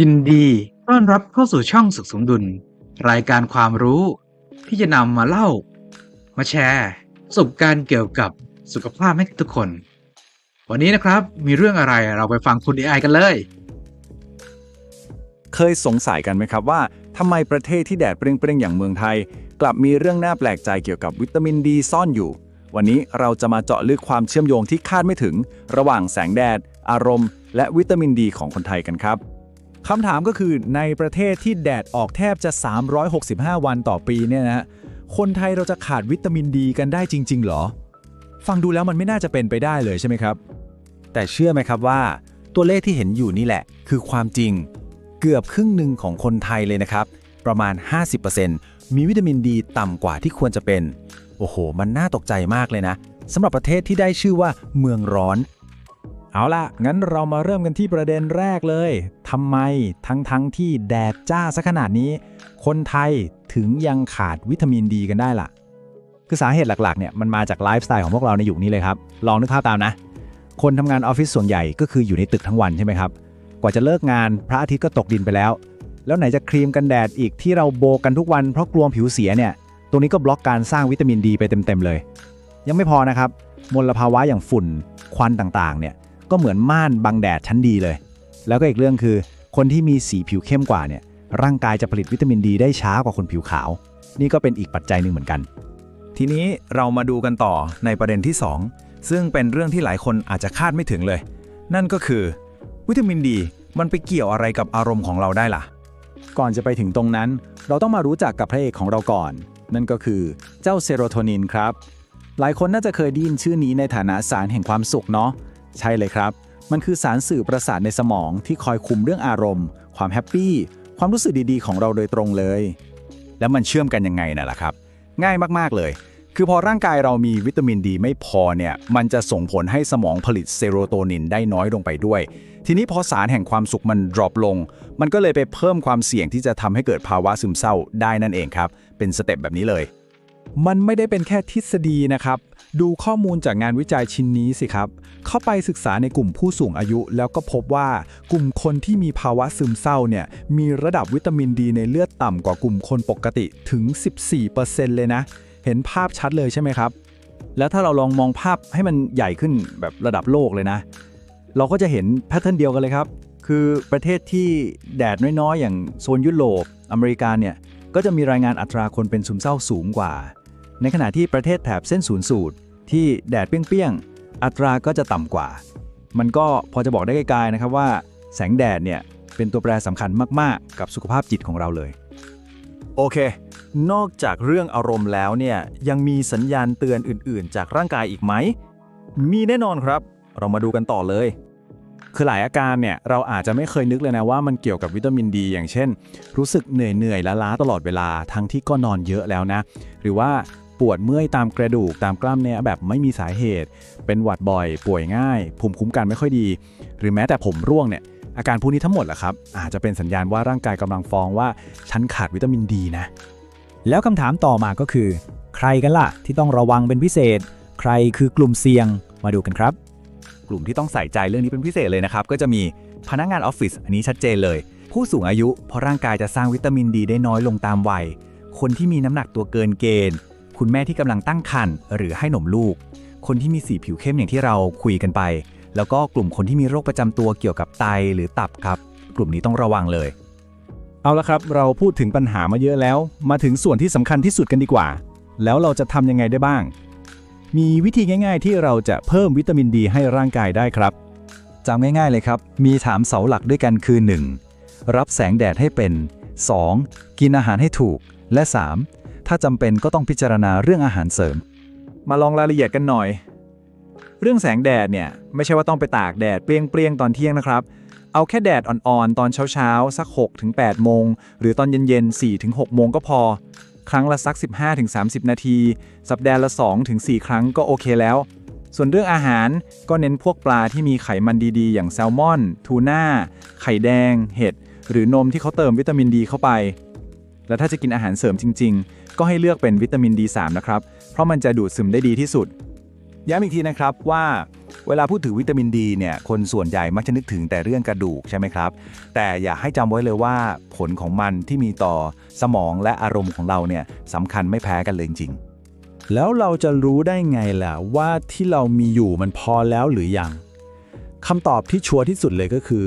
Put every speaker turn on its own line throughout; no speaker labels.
ยินดีต้อนรับเข้าสู่ช่องสุขสมดุล รายการความรู้ที่จะนำมาเล่า มาแชร์ ประสบการณ์เกี่ยวกับสุขภาพให้ทุกคน วันนี้นะครับมีเรื่องอะไรเราไปฟังคุณ AI กันเลย
เคยสงสัยกันไหมครับว่าทำไมประเทศที่แดดเปรี้ยงๆอย่างเมืองไทย กลับมีเรื่องน่าแปลกใจเกี่ยวกับวิตามินดีซ่อนอยู่ วันนี้เราจะมาเจาะลึกความเชื่อมโยงที่คาดไม่ถึง ระหว่างแสงแดด อารมณ์ และวิตามินดีของคนไทยกันครับ คำถามก็คือในประเทศที่แดดออกแทบจะ 365 วันต่อปีเนี่ยนะฮะคนไทยเราจะขาดวิตามินดีกันได้จริง ๆ หรอ ฟังดูแล้วมันไม่น่าจะเป็นไปได้เลยใช่ไหมครับ แต่เชื่อไหมครับว่า ตัวเลขที่เห็นอยู่นี่แหละ คือความจริง เกือบครึ่งหนึ่งของคนไทยเลยนะครับ ประมาณ 50%มีวิตามินดีต่ำกว่าที่ควรจะเป็น โอ้โห มันน่าตกใจมากเลยนะสำหรับประเทศที่ได้ชื่อว่าเมืองร้อน เอาล่ะงั้นเรามาเริ่มกันที่ประเด็นแรกเลยทำไมทั้งทั้งๆที่แดดจ้าซะขนาดนี้ คนไทยถึงยังขาดวิตามินดีกันได้ล่ะ คือสาเหตุหลักๆเนี่ยมันมาจากไลฟ์สไตล์ของพวกเราในยุคนี้เลยครับ ลองนึกภาพตามนะ คนทำงานออฟฟิศส่วนใหญ่ก็คืออยู่ในตึกทั้งวันใช่ไหมครับ กว่าจะเลิกงานพระอาทิตย์ก็ตกดินไปแล้ว แล้วไหนจะครีมกันแดดอีกที่เราโบกกันทุกวันเพราะกลัวผิวเสียเนี่ย ตรงนี้ก็บล็อกการสร้างวิตามินดีไปเต็มๆเลย ยังไม่พอนะครับมลภาวะอย่างฝุ่นควันต่างๆเนี่ย ก็เหมือนม่านบังแดดชั้นดีเลย แล้วก็อีกเรื่องคือ คนที่มีสีผิวเข้มกว่าเนี่ยร่างกายจะผลิตวิตามินดีได้ช้ากว่าคนผิวขาว นี่ก็เป็นอีกปัจจัยหนึ่งเหมือนกัน ทีนี้เรามาดูกันต่อในประเด็นที่ 2 ซึ่งเป็นเรื่องที่หลายคนอาจจะคาดไม่ถึงเลย นั่นก็คือ วิตามินดีมันไปเกี่ยวอะไรกับอารมณ์ของเราได้ล่ะ ก่อนจะไปถึงตรงนั้น เราต้องมารู้จักกับพระเอกของเราก่อน นั่นก็คือเจ้าเซโรโทนินครับ หลายคนน่าจะเคยได้ยินชื่อนี้ในฐานะสารแห่งความสุขเนาะ ใช่เลยครับ มันคือสารสื่อประสาทในสมองที่คอยคุมเรื่องอารมณ์ ความแฮปปี้ ความรู้สึกดีๆ ของเราโดยตรงเลย แล้วมันเชื่อมกันยังไงน่ะล่ะครับ ง่ายมากๆเลย คือพอร่างกายเรามีวิตามินดีไม่พอเนี่ย มันจะส่งผลให้สมองผลิตเซโรโทนินได้น้อยลงไปด้วย ทีนี้พอสารแห่งความสุขมันดรอปลง มันก็เลยไปเพิ่มความเสี่ยงที่จะทำให้เกิดภาวะซึมเศร้าได้นั่นเองครับ เป็นสเต็ปแบบนี้เลย มันไม่ได้เป็นแค่ทฤษฎีนะครับ ดูข้อมูลจากงานวิจัยชิ้นนี้สิครับ เข้าไปศึกษาในกลุ่มผู้สูงอายุ แล้วก็พบว่ากลุ่มคนที่มีภาวะซึมเศร้าเนี่ยมีระดับวิตามินดีในเลือดต่ำกว่ากลุ่มคนปกติถึง 14%เลยนะ เห็นภาพชัดเลยใช่ไหมครับ แล้วถ้าเราลองมองภาพให้มันใหญ่ขึ้นแบบระดับโลกเลยนะ เราก็จะเห็นแพทเทิร์นเดียวกันเลยครับ คือประเทศที่แดดน้อยๆ อย่างโซนยุโรปอเมริกาเนี่ยก็จะมีรายงานอัตราคนเป็นซึมเศร้าสูงกว่า ในขณะที่ประเทศแถบเส้นศูนย์สูตร ที่แดดเปรี้ยงๆ อัตราก็จะต่ำกว่า มันก็พอจะบอกได้ไกลๆนะครับว่า แสงแดดเนี่ยเป็นตัวแปรสำคัญมากๆ กับสุขภาพจิตของเราเลย โอเค นอกจากเรื่องอารมณ์แล้วเนี่ยยังมีสัญญาณเตือนอื่นๆ จากร่างกายอีกไหม มีแน่นอนครับ เรามาดูกันต่อเลยคือหลายอาการเนี่ยเราอาจจะไม่เคยนึกเลยนะว่ามันเกี่ยวกับวิตามินดี อย่างเช่น รู้สึกเหนื่อยเหนื่อยล้าตลอดเวลาทั้งที่ก็นอนเยอะแล้วนะ หรือว่า ปวดเมื่อยตามกระดูกตามกล้ามเนื้อแบบไม่มีสาเหตุ เป็นหวัดบ่อย ป่วยง่ายภูมิคุ้มกันไม่ค่อยดี หรือแม้แต่ผมร่วงเนี่ยอาการพวกนี้ทั้งหมดแหละครับอาจจะเป็นสัญญาณว่าร่างกายกำลังฟ้องว่าฉันขาดวิตามินดีนะ
แล้วคำถามต่อมาก็คือ ใครกันล่ะที่ต้องระวังเป็นพิเศษ ใครคือกลุ่มเสี่ยงมาดูกันครับ
กลุ่มที่ต้องใส่ใจเรื่องนี้เป็นพิเศษเลยนะครับ ก็จะมีพนักงานออฟฟิศอันนี้ชัดเจนเลย ผู้สูงอายุเพราะร่างกายจะสร้างวิตามินดีได้น้อยลงตามวัยคนที่มีน้ำหนักตัวเกินเกณฑ์ คุณแม่ที่กำลังตั้งครรภ์หรือให้นมลูก คนที่มีสีผิวเข้มอย่างที่เราคุยกันไป แล้วก็กลุ่มคนที่มีโรคประจำตัวเกี่ยวกับไตหรือตับครับ กลุ่มนี้ต้องระวังเลย
เอาละครับ เราพูดถึงปัญหามาเยอะแล้ว มาถึงส่วนที่สำคัญที่สุดกันดีกว่า แล้วเราจะทำยังไงได้บ้าง มีวิธีง่าย ๆ ที่เราจะเพิ่มวิตามินดีให้ร่างกายได้ครับ
จำง่ายๆเลยครับ มีถามเสาหลักด้วยกันคือ 1. รับแสงแดดให้เป็น 2. กินอาหารให้ถูก และ 3. ถ้าจำเป็นก็ต้องพิจารณาเรื่องอาหารเสริม มาลองรายละเอียดกันหน่อย เรื่องแสงแดดเนี่ย ไม่ใช่ว่าต้องไปตากแดดเปรี้ยงๆตอนเที่ยงนะครับ เอาแค่แดดอ่อนๆ ตอนเช้าๆ สัก 6-8 โมง หรือตอนเย็นๆ 4-6 โมงก็พอ ครั้งละสัก 15-30 นาที สัปดาห์ละ 2-4 ครั้งก็โอเคแล้ว ส่วนเรื่องอาหารก็เน้นพวกปลาที่มีไขมันดีๆ อย่างแซลมอน ทูน่า ไข่แดง เห็ด หรือนมที่เขาเติมวิตามินดีเข้าไปและถ้าจะกินอาหารเสริมจริงๆ ก็ให้เลือกเป็นวิตามิน D3 นะครับ เพราะมันจะดูดซึมได้ดีที่สุด ย้ำอีกทีนะครับว่าเวลาพูดถึงวิตามินดีเนี่ยคนส่วนใหญ่มักจะนึกถึงแต่เรื่องกระดูกใช่ไหมครับ แต่อย่าให้จำไว้เลยว่าผลของมันที่มีต่อสมองและอารมณ์ของเราเนี่ยสำคัญไม่แพ้กันเลยจริง
แล้วเราจะรู้ได้ไงล่ะว่าที่เรามีอยู่มันพอแล้วหรือยังคำตอบที่ชัวร์ที่สุดเลยก็คือ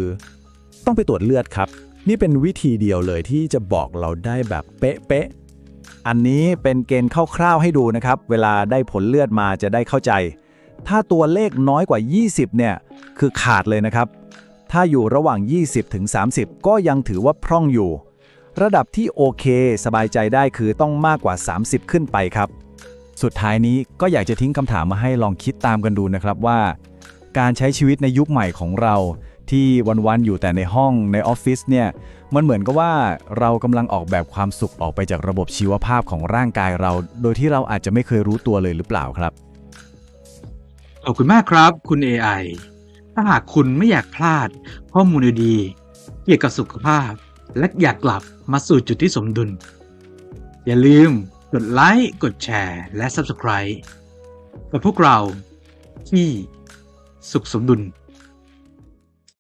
ต้องไปตรวจเลือดครับ นี่เป็นวิธีเดียวเลยที่จะบอกเราได้แบบเป๊ะ
อันนี้เป็นเกณฑ์คร่าวๆให้ดูนะครับ เวลาได้ผลเลือดมาจะได้เข้าใจ ถ้าตัวเลขน้อยกว่า 20 เนี่ย คือขาดเลยนะครับ ถ้าอยู่ระหว่าง 20ถึง30ก็ยังถือว่าพร่องอยู่ ระดับที่โอเค สบายใจได้คือต้องมากกว่า 30 ขึ้นไปครับ
สุดท้ายนี้ก็อยากจะทิ้งคำถามมาให้ลองคิดตามกันดูนะครับว่า การใช้ชีวิตในยุคใหม่ของเรา ที่วันๆอยู่แต่ในห้องในออฟฟิศเนี่ยมันเหมือนกับว่าเรากำลังออกแบบความสุขออกไปจากระบบชีวภาพของร่างกายเรา โดยที่เราอาจจะไม่เคยรู้ตัวเลยหรือเปล่าครับ
ขอบคุณมากครับ คุณ AI ถ้าหากคุณไม่อยากพลาดข้อมูลดีๆเกี่ยวกับสุขภาพ และอยากกลับมาสู่จุดที่สมดุล อย่าลืมกดไลค์กดแชร์และ Subscribe กับพวกเราที่สุขสมดุล